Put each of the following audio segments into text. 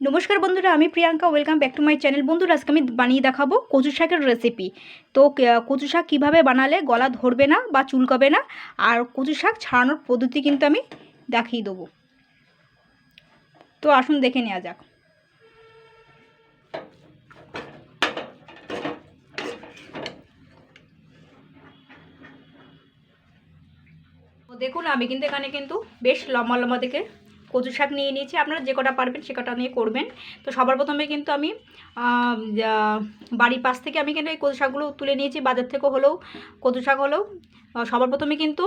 নমস্কার বন্ধুরা, আমি Priyanka welcome back to my channel বন্ধুরা, আজকে আমি বানিয়ে দেখাবো কচু শাকের রেসিপি তো কচু শাক কীভাবে বানালে গলা ধরবে না বা চুলকাবে না? আর কচু শাক ছাড়ানোর পদ্ধতি কিন্তু আমি দেখিয়ে দেবো। তো, আসুন দেখে নেওয়া যাক। দেখুন, আমি কিন্তু এখানে কিন্তু বেশ লম্বা লম্বা থেকে কচু শাক নিয়ে নিয়েছি। আপনারা যে কটা পারবেন সে কটা নিয়ে করবেন। তো সবার প্রথমে কিন্তু আমি বাড়ির পাশ থেকে আমি কিন্তু এই কচু শাকগুলো তুলে নিয়েছি। বাজার থেকে হলেও কচু শাক হলেও। সবার প্রথমে কিন্তু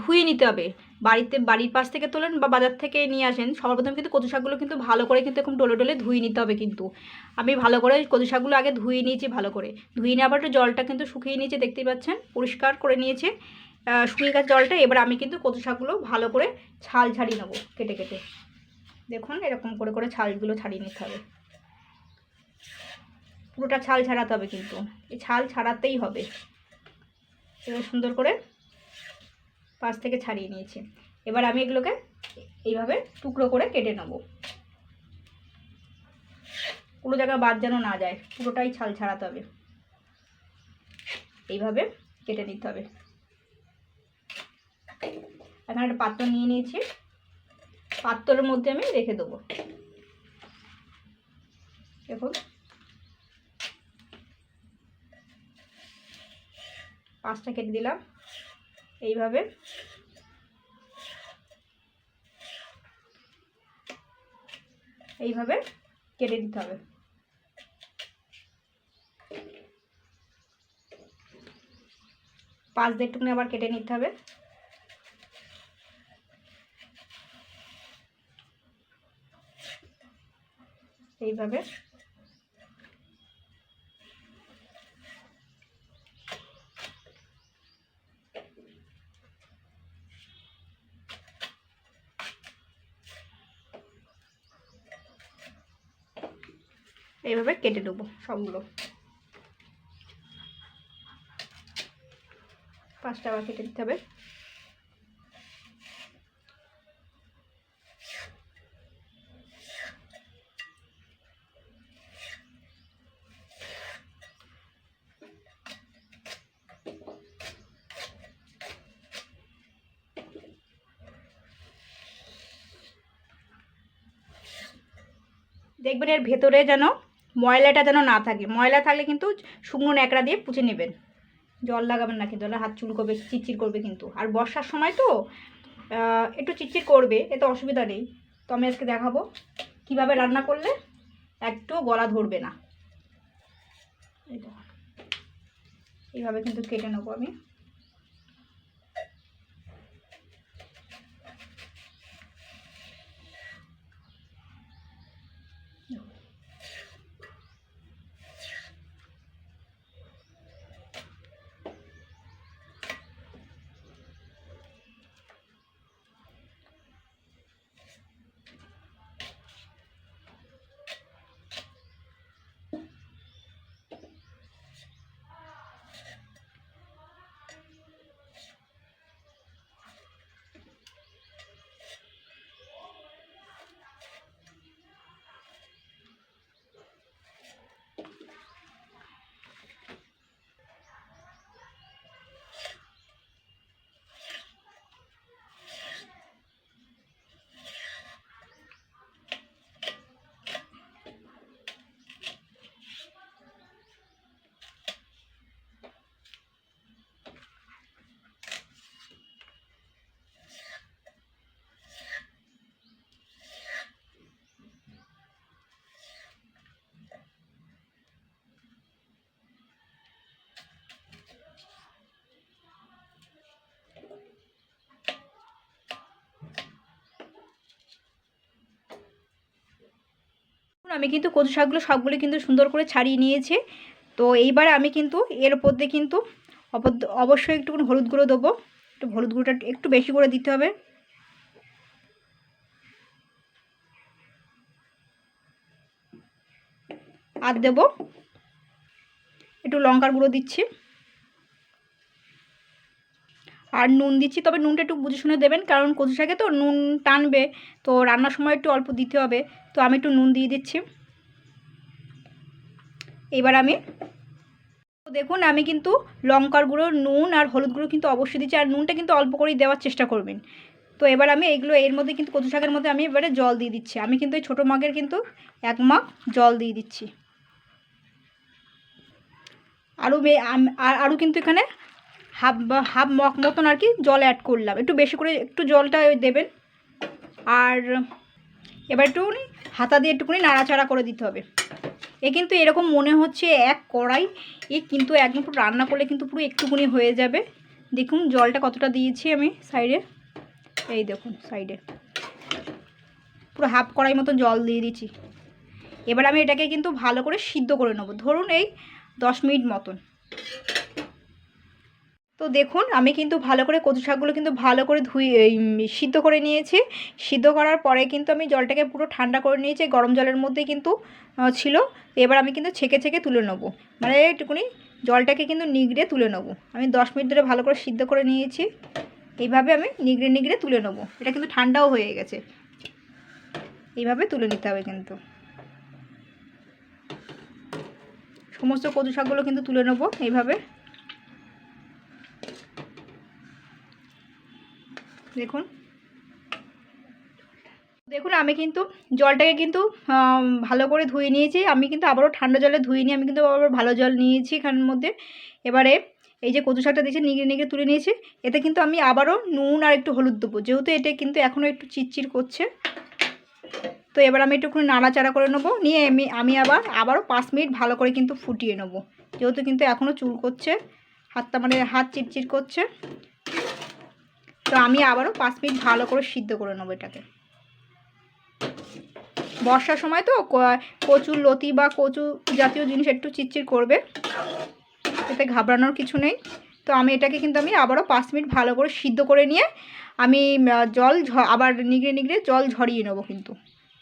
ধুয়ে নিতে হবে। বাড়িতে, বাড়ির পাশ থেকে তোলেন বা বাজার থেকে নিয়ে আসেন, সবার প্রথমে কিন্তু কচু শাকগুলো কিন্তু ভালো করে কিন্তু এরকম ডলে ডলে ধুয়ে নিতে হবে কিন্তু। আমি ভালো করে কচু শাকগুলো আগে ধুয়ে নিয়েছি ভালো করে। ধুয়ে নেওয়ার পর জলটা কিন্তু শুকিয়ে নিয়েছে, দেখতেই পাচ্ছেন, পরিষ্কার করে নিয়েছে। শুকিয়ে গেছে জলটা, এবার আমি কিন্তু কচু শাকগুলো ভালো করে ছাল ছাড়িয়ে নেব কেটে কেটে। দেখুন, এরকম করে করে ছালগুলো ছাড়িয়ে নিতে হবে। পুরোটা ছাল ছাড়াতে হবে কিন্তু। এই ছাল ছাড়াতেই হবে। এবার সুন্দর করে পাশ থেকে ছাড়িয়ে নিয়েছি। এবার আমি এগুলোকে এইভাবে টুকরো করে কেটে নেব। কোনো জায়গা বাদ যেন না যায়, পুরোটাই ছাল ছাড়াতে হবে। এইভাবে কেটে নিতে হবে। এখানে একটা পাত্র নিয়ে নিয়েছি। পাত্রের মধ্যে আমি রেখে দেবো। দেখুন। পাঁচটা কেটে দিলাম। এইভাবে। এইভাবে কেটে দিতে হবে। পাঁচ দেড়টুকুনি আবার কেটে নিতে হবে। এইভাবে। এইভাবে কেটে দেবো সবগুলো। পাঁচটা আবার কেটে দিতে হবে। দেখবেন এর ভেতরে যেন ময়লাটা যেন না থাকে। ময়লা থাকলে কিন্তু শুকনো ন্যাকড়া দিয়ে পুঁছে নেবেন। জল লাগাবেন না কিন্তু, হাত চুলকবে চিটচির করবে কিন্তু। আর বর্ষার সময় তো একটু চিটচির করবে এতে অসুবিধা নেই। তো আমি আজকে দেখাবো কীভাবে রান্না করলে একটু গলা ধরবে না। এই এইভাবে কিন্তু কেটে নেব আমি। আমি কিন্তু কচু শাকগুলো সবগুলো কিন্তু সুন্দর করে ছাড়িয়ে নিয়েছি। তো এইবারে আমি কিন্তু এর ওপর দিয়ে কিন্তু অবশ্যই একটুখানি হলুদ গুঁড়ো দেবো। একটু হলুদ গুঁড়োটা একটু বেশি করে দিতে হবে। আর দেবো একটু লঙ্কার গুঁড়ো দিচ্ছি। আর নুন দিচ্ছি। তবে নুনটা একটু বুঝে শুনে দেবেন, কারণ কচু শাকে তো নুন টানবে, তো রান্নার সময় একটু অল্প দিতে হবে। তো আমি একটু নুন দিয়ে দিচ্ছি। এবার আমি, দেখুন, আমি কিন্তু লঙ্কার গুঁড়ো, নুন আর হলুদ গুঁড়ো কিন্তু অবশ্যই দিচ্ছি, আর নুনটা কিন্তু অল্প করেই দেওয়ার চেষ্টা করবেন। তো এবার আমি এইগুলো এর মধ্যে কিন্তু কচু শাকের মধ্যে আমি এবারে জল দিয়ে দিচ্ছি। আমি কিন্তু এই ছোটো মাগের কিন্তু এক মাগ জল দিয়ে দিচ্ছি। আরও আরও কিন্তু এখানে হাফ হাফ মগ মতন আর কি জল অ্যাড করলাম। একটু বেশি করে একটু জলটা দেবেন। আর এবার একটুখানি হাতা দিয়ে একটুখানি নাড়াচাড়া করে দিতে হবে। এ কিন্তু এরকম মনে হচ্ছে এক কড়াই। এ কিন্তু একদম পুরো রান্না করলে কিন্তু পুরো একটুকুনি হয়ে যাবে। দেখুন জলটা কতটা দিয়েছি আমি সাইডে। এই দেখুন সাইডে। পুরো হাফ কড়াই মতো জল দিয়ে দিচ্ছি এবার আমি এটাকে কিন্তু ভালো করে সিদ্ধ করে নেব। ধরুন এই দশ মিনিট মতন। তো দেখুন, আমি কিন্তু ভালো করে কচু শাকগুলো কিন্তু ভালো করে ধুই সিদ্ধ করে নিয়েছি। সিদ্ধ করার পরে কিন্তু আমি জলটাকে পুরো ঠান্ডা করে নিয়েছি, গরম জলের মধ্যেই কিন্তু ছিল। এবার আমি কিন্তু ছেঁকে ছেঁকে তুলে নেব। মানে একটুকুনি জলটাকে কিন্তু নিগড়ে তুলে নেব। আমি দশ মিনিট ধরে ভালো করে সিদ্ধ করে নিয়েছি। এইভাবে আমি নিগড়ে নিগড়ে তুলে নেব। এটা কিন্তু ঠান্ডাও হয়ে গেছে। এইভাবে তুলে নিতে হবে কিন্তু। সমস্ত কচু শাকগুলো কিন্তু তুলে নেব এইভাবে। দেখুন। দেখুন, আমি কিন্তু জলটাকে কিন্তু ভালো করে ধুয়ে নিয়েছি। আমি কিন্তু আবারও ঠান্ডা জলে ধুয়ে নিয়ে আমি কিন্তু আবার ভালো জল নিয়েছি এখানের মধ্যে। এবারে এই যে কচু শাকটা দিয়েছি, নিগড়ে নিগড়ে তুলে নিয়েছি। এতে কিন্তু আমি আবারও নুন আর একটু হলুদ দেবো। যেহেতু এটা কিন্তু এখনও একটু চিটচির করছে। তো এবার আমি একটুখানি নাড়াচাড়া করে নেব। নিয়ে আমি আমি আবার, আবারও পাঁচ মিনিট ভালো করে কিন্তু ফুটিয়ে নেব। যেহেতু কিন্তু এখনও চুল করছে, হাতটা মানে হাত চিটচিট করছে। তো আমি আবারও পাঁচ মিনিট ভালো করে সিদ্ধ করে নেব এটাকে। বর্ষার সময় তো কচুর লতি বা কচু জাতীয় জিনিস একটু চিটচিট করবে। এতে ঘাবড়ানোর কিছু নেই। তো আমি এটাকে কিন্তু আমি আবারও পাঁচ মিনিট ভালো করে সিদ্ধ করে নিয়ে আমি জল আবার নিগড়ে নিগড়ে জল ঝরিয়ে নেব কিন্তু।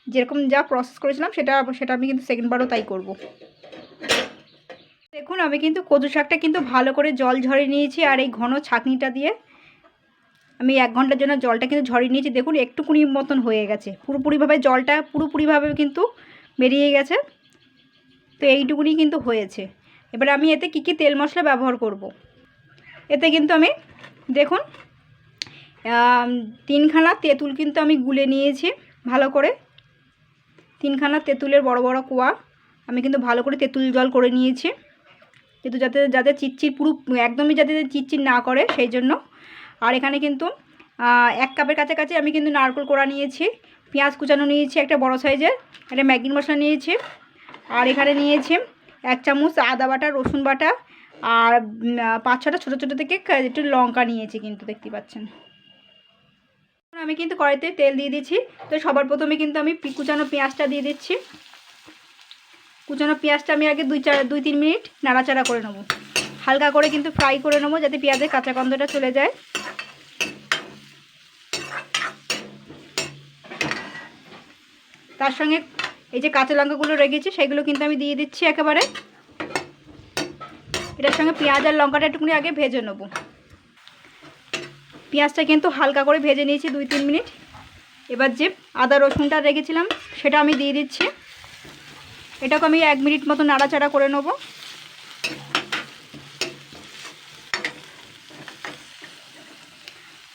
যেরকম যা প্রসেস করেছিলাম সেটা সেটা আমি কিন্তু সেকেন্ডবারও তাই করব। দেখুন, আমি কিন্তু কচু শাকটা কিন্তু ভালো করে জল ঝরিয়ে নিয়েছি আর এই ঘন ছাঁকনিটা দিয়ে আমি এক ঘণ্টার জন্য জলটা কিন্তু ঝরিয়ে নিয়েছি। দেখুন, একটুকুনি মতন হয়ে গেছে। পুরোপুরিভাবে জলটা পুরোপুরিভাবে কিন্তু বেরিয়ে গেছে। তো এইটুকুনি কিন্তু হয়েছে। এবার আমি এতে কী কী তেল মশলা ব্যবহার করব। এতে কিন্তু আমি, দেখুন তিনখানা তেঁতুল কিন্তু আমি গুলে নিয়েছি ভালো করে। তিনখানা তেঁতুলের বড় বড় কোয়া আমি কিন্তু ভালো করে তেঁতুল জল করে নিয়েছি। কিন্তু যাতে যাতে চিটচিট পুরো, একদমই যাতে চিটচিট না করে, সেই জন্য আর এখানে কিন্তু এক কাপের কাছাকাছি আমি কিন্তু নারকেল কোড়া নিয়েছি, পেঁয়াজ কুচানো নিয়েছি একটা বড় সাইজের, একটা ম্যাগি মশলা নিয়েছি, আর এখানে নিয়েছি এক চামচ আদা বাটা, রসুন বাটা, আর পাঁচ ছটা ছোটো ছোটো থেকে একটু লঙ্কা নিয়েছি কিন্তু দেখতে পাচ্ছেন। আমি কিন্তু কড়াইতে তেল দিয়ে দিচ্ছি তো সবার প্রথমে কিন্তু আমি কুচানো পেঁয়াজটা দিয়ে দিচ্ছি। কুচানো পেঁয়াজটা আমি আগে দুই চার দুই তিন মিনিট নাড়াচাড়া করে নেব। হালকা করে কিন্তু ফ্রাই করে নেব যাতে পেঁয়াজের কাঁচা গন্ধটা চলে যায়। তার সঙ্গে এই যে কাঁচা লঙ্কাগুলো রেখেছি, সেগুলো কিন্তু আমি দিয়ে দিচ্ছি একেবারে। এটার সঙ্গে পেঁয়াজ আর লঙ্কাটা একটুখানি আগে ভেজে নেব। পেঁয়াজটা কিন্তু হালকা করে ভেজে নিয়েছি দুই তিন মিনিট। এবার যে আদা রসুনটা রেখেছিলাম, সেটা আমি দিয়ে দিচ্ছি। এটাকে আমি এক মিনিট মতো নাড়াচাড়া করে নেব।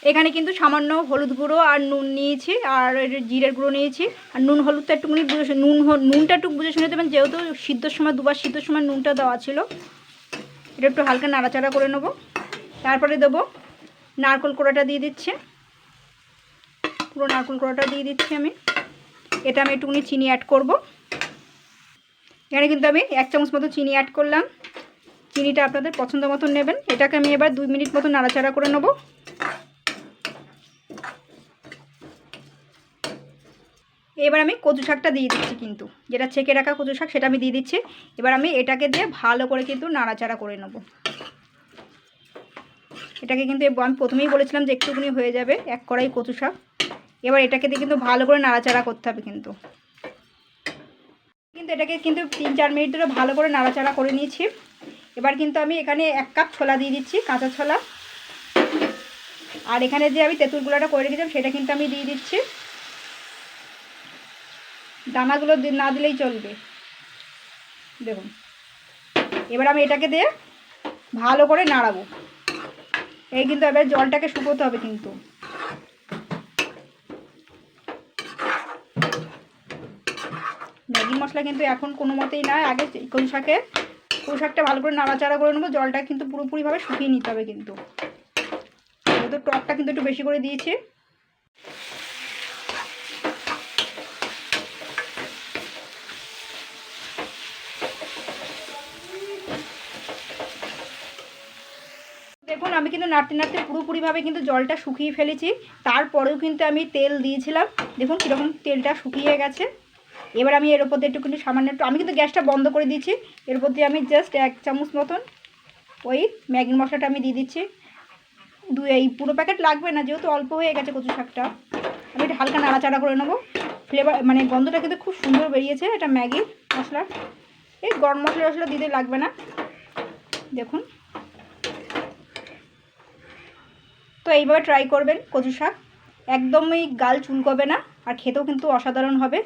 এখানে কিন্তু সামান্য হলুদ গুঁড়ো আর নুন নিয়েছি, আর জিরের গুঁড়ো নিয়েছি। আর নুন হলুদটা একটুখানি বুঝে নুন নুনটা একটু বুঝে শুনে দেবেন, যেহেতু সিদ্ধর সময়, দুবার সিদ্ধর সময় নুনটা দেওয়া ছিল। এটা একটু হালকা নাড়াচাড়া করে নেব। তারপরে দেবো নারকল কোড়াটা দিয়ে দিচ্ছি। পুরো নারকল কোড়াটা দিয়ে দিচ্ছি আমি। এটা আমি একটুখানি চিনি অ্যাড করব। এখানে কিন্তু আমি এক চামচ মতো চিনি অ্যাড করলাম। চিনিটা আপনাদের পছন্দ মতন নেবেন। এটাকে আমি এবার দুই মিনিট মতো নাড়াচাড়া করে নেব। এবার আমি কচু শাকটা দিয়ে দিচ্ছি কিন্তু। যেটা ছেঁকে রাখা কচু শাক, সেটা আমি দিয়ে দিচ্ছি। এবার আমি এটাকে দিয়ে ভালো করে কিন্তু নাড়াচাড়া করে নেব। এটাকে কিন্তু আমি প্রথমেই বলেছিলাম যে একটুখানি হয়ে যাবে এক কড়াই কচু শাক। এবার এটাকে দিয়ে কিন্তু ভালো করে নাড়াচাড়া করতে হবে কিন্তু। কিন্তু এটাকে কিন্তু তিন চার মিনিট ধরে ভালো করে নাড়াচাড়া করে নিয়েছি। এবার কিন্তু আমি এখানে এক কাপ ছোলা দিয়ে দিচ্ছি, কাঁচা ছোলা। আর এখানে যে আমি তেঁতুল গুঁড়াটা করে রেখেছিলাম, সেটা কিন্তু আমি দিয়ে দিচ্ছি। দানাগুলো না দিলেই চলবে। দেখুন। এবার আমি এটাকে দিয়ে ভালো করে নাড়াবো। এই কিন্তু এবার জলটাকে শুকোতে হবে কিন্তু। ম্যাগি মশলা কিন্তু এখন কোনো মতেই না, আগে কচু শাকে কচু শাকটা ভালো করে নাড়াচাড়া করে নেব, জলটা কিন্তু পুরোপুরিভাবে শুকিয়ে নিতে হবে কিন্তু। তো টকটা কিন্তু একটু বেশি করে দিয়েছি দেখুন আমি কিন্তু নাড়তে নাড়তে পুরোপুরিভাবে কিন্তু জলটা শুকিয়ে ফেলেছি। তারপরেও কিন্তু আমি তেল দিয়েছিলাম। দেখুন কীরকম তেলটা শুকিয়ে গেছে। এবার আমি এর উপর দিয়ে একটুখানি সামান্য একটু আমি কিন্তু গ্যাসটা বন্ধ করে দিচ্ছি এর উপর দিয়ে আমি জাস্ট এক চামচ মতন ওই ম্যাগি মশলাটা আমি দিয়ে দিচ্ছি। দু এই পুরো প্যাকেট লাগবে না, যেহেতু অল্প হয়ে গেছে কচু শাকটা। আমি একটু হালকা নাড়াচাড়া করে নেব। ফ্লেভার মানে গন্ধটা কিন্তু খুব সুন্দর বেরিয়েছে, এটা ম্যাগি মশলার। এই গরম মশলা টশলা দিতে লাগবে না। দেখুন। তো এইভাবে ট্রাই করবেন কচু শাক একদমই গাল চুলকবে না, আর খেতেও কিন্তু অসাধারণ হবে।